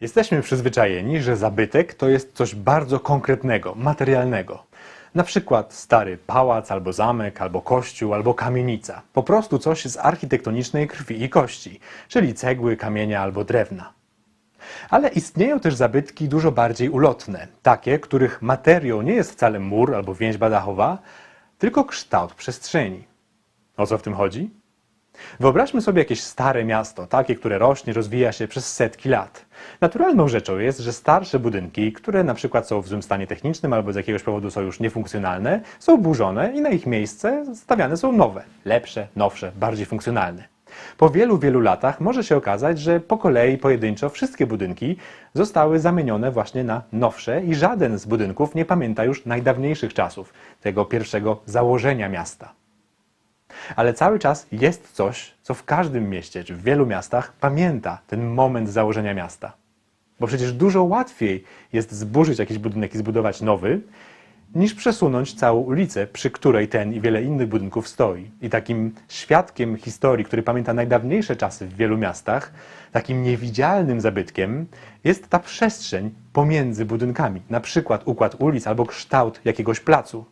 Jesteśmy przyzwyczajeni, że zabytek to jest coś bardzo konkretnego, materialnego. Na przykład stary pałac, albo zamek, albo kościół, albo kamienica. Po prostu coś z architektonicznej krwi i kości, czyli cegły, kamienia albo drewna. Ale istnieją też zabytki dużo bardziej ulotne, takie, których materią nie jest wcale mur albo więźba dachowa, tylko kształt przestrzeni. O co w tym chodzi? Wyobraźmy sobie jakieś stare miasto, takie, które rośnie, rozwija się przez setki lat. Naturalną rzeczą jest, że starsze budynki, które na przykład są w złym stanie technicznym albo z jakiegoś powodu są już niefunkcjonalne, są burzone i na ich miejsce stawiane są nowe, lepsze, nowsze, bardziej funkcjonalne. Po wielu, wielu latach może się okazać, że po kolei pojedynczo wszystkie budynki zostały zamienione właśnie na nowsze i żaden z budynków nie pamięta już najdawniejszych czasów, tego pierwszego założenia miasta. Ale cały czas jest coś, co w każdym mieście czy w wielu miastach pamięta ten moment założenia miasta. Bo przecież dużo łatwiej jest zburzyć jakiś budynek i zbudować nowy, niż przesunąć całą ulicę, przy której ten i wiele innych budynków stoi. I takim świadkiem historii, który pamięta najdawniejsze czasy w wielu miastach, takim niewidzialnym zabytkiem jest ta przestrzeń pomiędzy budynkami, na przykład układ ulic albo kształt jakiegoś placu.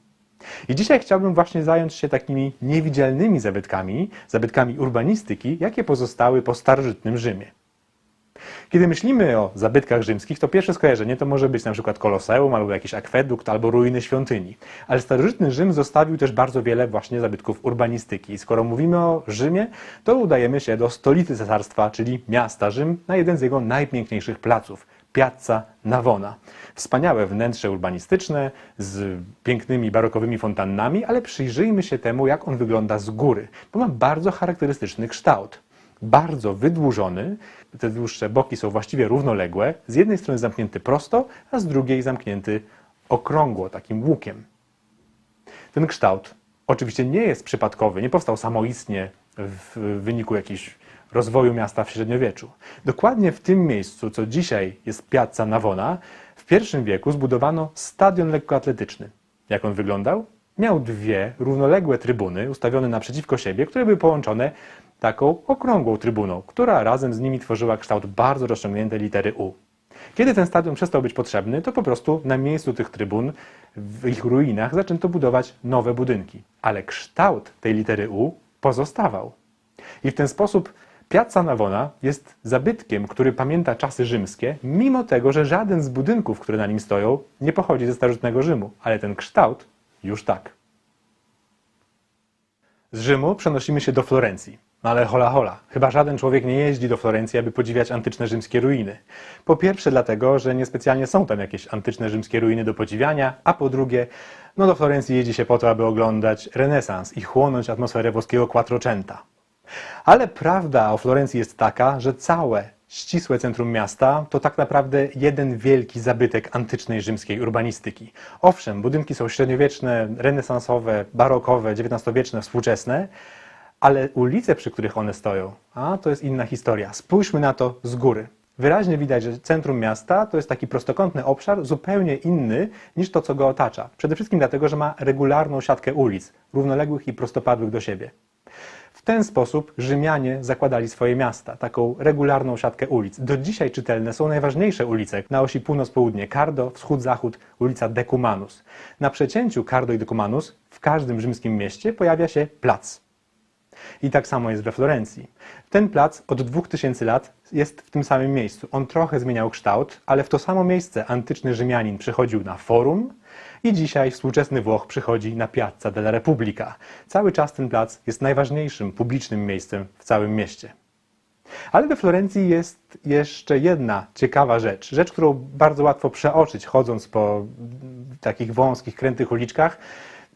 I dzisiaj chciałbym właśnie zająć się takimi niewidzialnymi zabytkami, zabytkami urbanistyki, jakie pozostały po starożytnym Rzymie. Kiedy myślimy o zabytkach rzymskich, to pierwsze skojarzenie to może być na przykład koloseum, albo jakiś akwedukt, albo ruiny świątyni. Ale starożytny Rzym zostawił też bardzo wiele właśnie zabytków urbanistyki. I skoro mówimy o Rzymie, to udajemy się do stolicy cesarstwa, czyli miasta Rzym, na jeden z jego najpiękniejszych placów. Piazza Navona. Wspaniałe wnętrze urbanistyczne z pięknymi barokowymi fontannami, ale przyjrzyjmy się temu, jak on wygląda z góry, bo ma bardzo charakterystyczny kształt. Bardzo wydłużony, te dłuższe boki są właściwie równoległe, z jednej strony zamknięty prosto, a z drugiej zamknięty okrągło, takim łukiem. Ten kształt oczywiście nie jest przypadkowy, nie powstał samoistnie w wyniku jakichś rozwoju miasta w średniowieczu. Dokładnie w tym miejscu, co dzisiaj jest Piazza Navona, w I wieku zbudowano stadion lekkoatletyczny. Jak on wyglądał? Miał dwie równoległe trybuny ustawione naprzeciwko siebie, które były połączone taką okrągłą trybuną, która razem z nimi tworzyła kształt bardzo rozciągniętej litery U. Kiedy ten stadion przestał być potrzebny, to po prostu na miejscu tych trybun, w ich ruinach, zaczęto budować nowe budynki. Ale kształt tej litery U pozostawał. I w ten sposób Piazza Navona jest zabytkiem, który pamięta czasy rzymskie, mimo tego, że żaden z budynków, które na nim stoją, nie pochodzi ze starożytnego Rzymu, ale ten kształt już tak. Z Rzymu przenosimy się do Florencji. No ale hola hola, chyba żaden człowiek nie jeździ do Florencji, aby podziwiać antyczne rzymskie ruiny. Po pierwsze dlatego, że niespecjalnie są tam jakieś antyczne rzymskie ruiny do podziwiania, a po drugie, no do Florencji jeździ się po to, aby oglądać renesans i chłonąć atmosferę włoskiego Quattrocenta. Ale prawda o Florencji jest taka, że całe ścisłe centrum miasta to tak naprawdę jeden wielki zabytek antycznej rzymskiej urbanistyki. Owszem, budynki są średniowieczne, renesansowe, barokowe, XIX-wieczne, współczesne, ale ulice, przy których one stoją, a to jest inna historia. Spójrzmy na to z góry. Wyraźnie widać, że centrum miasta to jest taki prostokątny obszar, zupełnie inny niż to, co go otacza. Przede wszystkim dlatego, że ma regularną siatkę ulic, równoległych i prostopadłych do siebie. W ten sposób Rzymianie zakładali swoje miasta, taką regularną siatkę ulic. Do dzisiaj czytelne są najważniejsze ulice na osi północ-południe, Cardo, wschód-zachód, ulica Decumanus. Na przecięciu Cardo i Decumanus w każdym rzymskim mieście pojawia się plac. I tak samo jest we Florencji. Ten plac od 2000 lat jest w tym samym miejscu. On trochę zmieniał kształt, ale w to samo miejsce antyczny Rzymianin przychodził na forum i dzisiaj współczesny Włoch przychodzi na Piazza della Repubblica. Cały czas ten plac jest najważniejszym publicznym miejscem w całym mieście. Ale we Florencji jest jeszcze jedna ciekawa rzecz. Rzecz, którą bardzo łatwo przeoczyć, chodząc po takich wąskich, krętych uliczkach.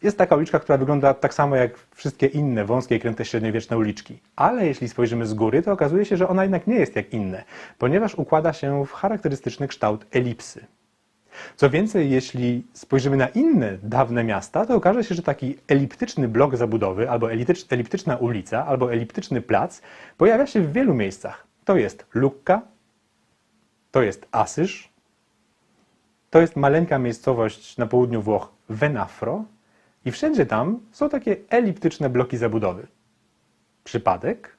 Jest taka uliczka, która wygląda tak samo jak wszystkie inne wąskie i kręte średniowieczne uliczki. Ale jeśli spojrzymy z góry, to okazuje się, że ona jednak nie jest jak inne, ponieważ układa się w charakterystyczny kształt elipsy. Co więcej, jeśli spojrzymy na inne dawne miasta, to okaże się, że taki eliptyczny blok zabudowy, albo eliptyczna ulica, albo eliptyczny plac pojawia się w wielu miejscach. To jest Lucca, to jest Asyż, to jest maleńka miejscowość na południu Włoch Venafro i wszędzie tam są takie eliptyczne bloki zabudowy. Przypadek?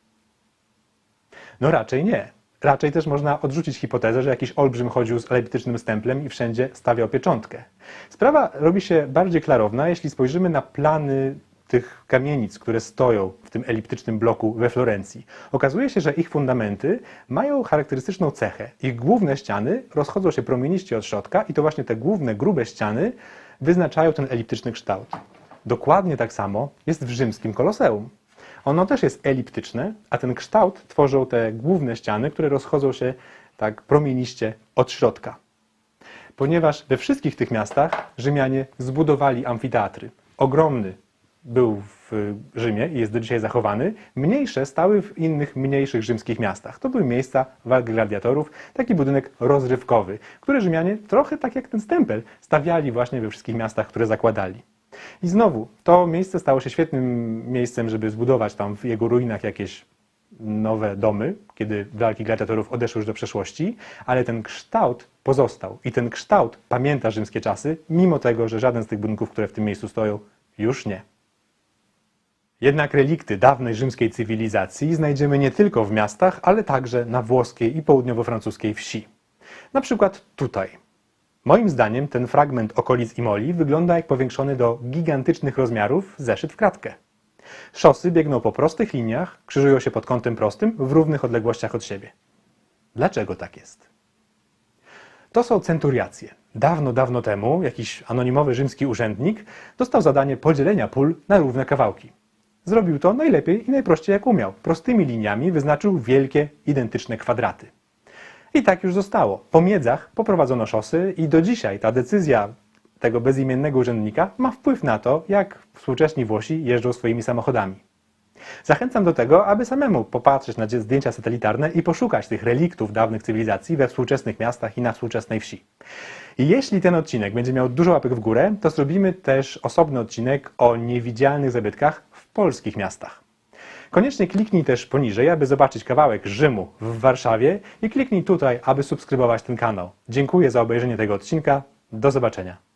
No raczej nie. Raczej też można odrzucić hipotezę, że jakiś olbrzym chodził z eliptycznym stemplem i wszędzie stawiał pieczątkę. Sprawa robi się bardziej klarowna, jeśli spojrzymy na plany tych kamienic, które stoją w tym eliptycznym bloku we Florencji. Okazuje się, że ich fundamenty mają charakterystyczną cechę. Ich główne ściany rozchodzą się promieniście od środka i to właśnie te główne, grube ściany wyznaczają ten eliptyczny kształt. Dokładnie tak samo jest w rzymskim koloseum. Ono też jest eliptyczne, a ten kształt tworzą te główne ściany, które rozchodzą się tak promieniście od środka. Ponieważ we wszystkich tych miastach Rzymianie zbudowali amfiteatry. Ogromny był w Rzymie i jest do dzisiaj zachowany. Mniejsze stały w innych mniejszych rzymskich miastach. To były miejsca walk gladiatorów, taki budynek rozrywkowy, który Rzymianie trochę tak jak ten stempel stawiali właśnie we wszystkich miastach, które zakładali. I znowu, to miejsce stało się świetnym miejscem, żeby zbudować tam w jego ruinach jakieś nowe domy, kiedy walki gladiatorów odeszły już do przeszłości, ale ten kształt pozostał. I ten kształt pamięta rzymskie czasy, mimo tego, że żaden z tych budynków, które w tym miejscu stoją, już nie. Jednak relikty dawnej rzymskiej cywilizacji znajdziemy nie tylko w miastach, ale także na włoskiej i południowo-francuskiej wsi. Na przykład tutaj. Moim zdaniem ten fragment okolic Imoli wygląda jak powiększony do gigantycznych rozmiarów zeszyt w kratkę. Szosy biegną po prostych liniach, krzyżują się pod kątem prostym w równych odległościach od siebie. Dlaczego tak jest? To są centuriacje. Dawno, dawno temu jakiś anonimowy rzymski urzędnik dostał zadanie podzielenia pól na równe kawałki. Zrobił to najlepiej i najprościej jak umiał. Prostymi liniami wyznaczył wielkie, identyczne kwadraty. I tak już zostało. Po miedzach poprowadzono szosy i do dzisiaj ta decyzja tego bezimiennego urzędnika ma wpływ na to, jak współcześni Włosi jeżdżą swoimi samochodami. Zachęcam do tego, aby samemu popatrzeć na zdjęcia satelitarne i poszukać tych reliktów dawnych cywilizacji we współczesnych miastach i na współczesnej wsi. I jeśli ten odcinek będzie miał dużo łapek w górę, to zrobimy też osobny odcinek o niewidzialnych zabytkach polskich miastach. Koniecznie kliknij też poniżej, aby zobaczyć kawałek Rzymu w Warszawie i kliknij tutaj, aby subskrybować ten kanał. Dziękuję za obejrzenie tego odcinka. Do zobaczenia.